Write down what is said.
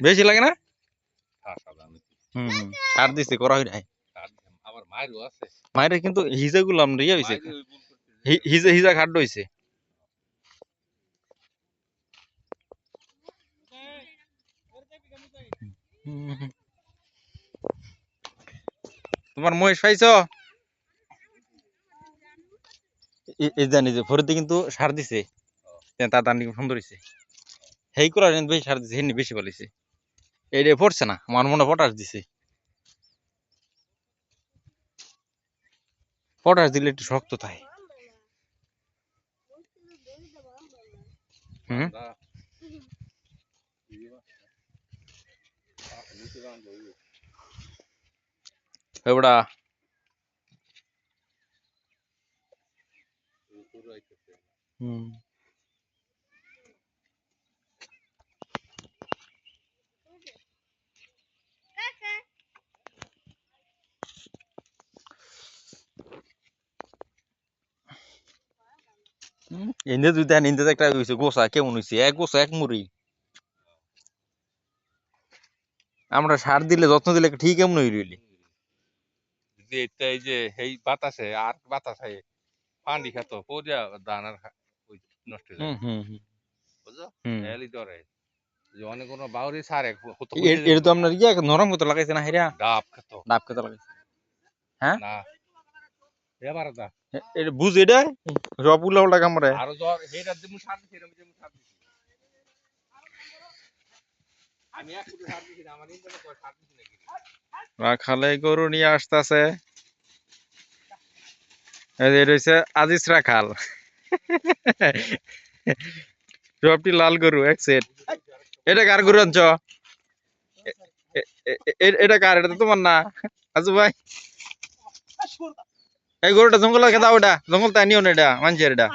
বেশি লাগে না? দামে হুম। সার দিছে করা হয় নাই। মায়ের কিন্তু হিজা গুলো আমরা ইয়ে হয়েছে হিজা হিজা খাদ্য হয়েছে তোমার মহেশ পাইছ? এই জানি যে ভরতে কিন্তু সার দিছে। তার দান সুন্দর হয়েছে হেই জন্য বেশি সার দিছে হেনি বেশি ভালো হয়েছে এইটা পড়ছে না, আমার মনে পটাশ দিছে। পটাশ দিলে একটু শক্ত থাকে হুম? আমরা এই মাছ- আহ, নিচে দাম ধরবে। এবারা এই গরু আইতেছে। হুম ইন্দে দুই দেন ইন্দে একটা হইছে গোসা কেমন হইছে? এক গোসা এক মুড়ি। আমরা সার দিলে যত্ন দিলে ঠিক কেমন হই রইলি। যে এই যে এই বাতাসে আর বাতাসে পানি খাতো পড়িয়া দানার ওই নষ্ট হয়ে হুম যায় হুম হুম, এলি যে অনেক কোনো বাউরি সারে এটা তো আপনার ইয়া নরম কত লাগাইছে না হেরা ডাব খেতো। ডাব কত লাগাইছে। এ- এটা বুঝ এটা সব উল্লা উল্টা কামড়ে। আরও জ্বর হেটা দিমু সার দিছি এরকম দিমু সার দিছি। আমি এক ফুটে সার দিছি আমার ইন্টারনেট কয় সার দিছি নাকি? রাখালে গরু নিয়ে আসতেছে। এই আজিজ রাখাল। সবটি লাল গরু এক সেট। এটা কার গরু আনছ? এটা কার? এটা তো তোমার না। আজু ভাই। এই গরুটা জঙ্গলের খেদা ওটা জঙ্গল তাই নিও না এটা মানছি এটা।